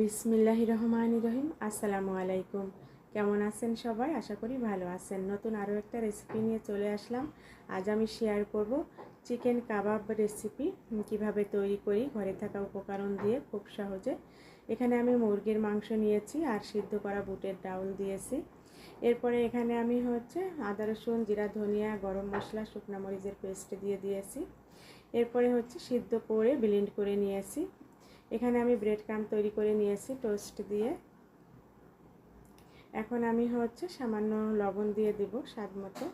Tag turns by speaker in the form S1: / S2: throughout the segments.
S1: বিসমিল্লাহ রহমান রহিম। আসসালামু আলাইকুম। কেমন আছেন সবাই? আশা করি ভালো আছেন। নতুন আরও একটা রেসিপি নিয়ে চলে আসলাম। আজ আমি শেয়ার করব চিকেন কাবাব রেসিপি কীভাবে তৈরি করি, ঘরে থাকা উপকরণ দিয়ে খুব সহজে। এখানে আমি মুরগির মাংস নিয়েছি আর সিদ্ধ করা বুটের ডাউল দিয়েছি। এরপরে এখানে আমি হচ্ছে আদা, রসুন, জিরা, ধনিয়া, গরম মশলা, শুকনো মরিচের পেস্ট দিয়ে দিয়েছি। এরপরে হচ্ছে সিদ্ধ করে ব্লেন্ড করে নিয়েছি। এখানে আমি ব্রেড ক্রাম তৈরি করে নিয়েছি টোস্ট দিয়ে। এখন আমি হচ্ছে সামান্য লবণ দিয়ে দিব স্বাদ মতো।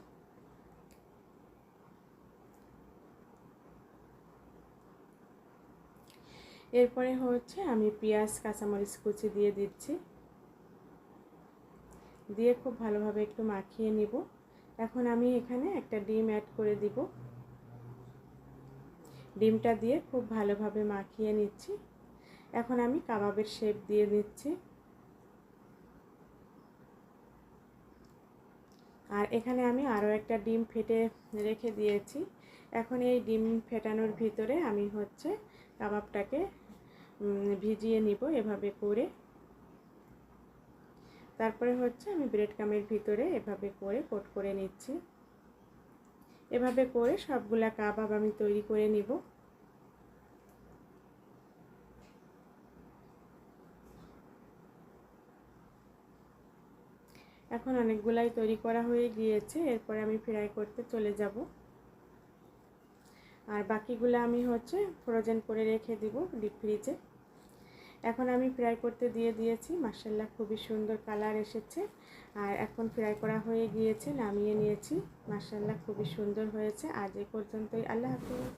S1: এরপরে হচ্ছে আমি পেঁয়াজ, কাঁচামরিচ কুচি দিয়ে দিচ্ছি। দিয়ে খুব ভালোভাবে একটু মাখিয়ে নিব। এখন আমি এখানে একটা ডিম অ্যাড করে দিব। ডিমটা দিয়ে খুব ভালোভাবে মাখিয়ে নিচ্ছি। এখন আমি কাবাবের শেপ দিয়ে দিচ্ছি। আর এখানে আমি আরও একটা ডিম ফেটে রেখে দিয়েছি। এখন এই ডিম ফেটানোর ভিতরে আমি হচ্ছে কাবাবটাকে ভিজিয়ে নিব এভাবে করে। তারপরে হচ্ছে আমি ব্রেড কামের ভিতরে এভাবে করে কোট করে নিচ্ছি। এভাবে করে সবগুলা কাবাব আমি তৈরি করে নিব। এখন অনেকগুলাই তৈরি করা হয়ে গিয়েছে, এরপরে আমি ফ্রাই করতে চলে যাব। আর বাকিগুলো আমি হচ্ছে ফ্রোজেন করে রেখে দিব ডিপ ফ্রিজে। এখন আমি ফ্রাই করতে দিয়ে দিয়েছি মার্শাল্লাহ খুবই সুন্দর কালার এসেছে। আর এখন ফ্রাই করা হয়ে গিয়েছে, নামিয়ে নিয়েছি মার্শাল্লাহ খুবই সুন্দর হয়েছে। আজ এ পর্যন্তই, আল্লাহ হাফিজ।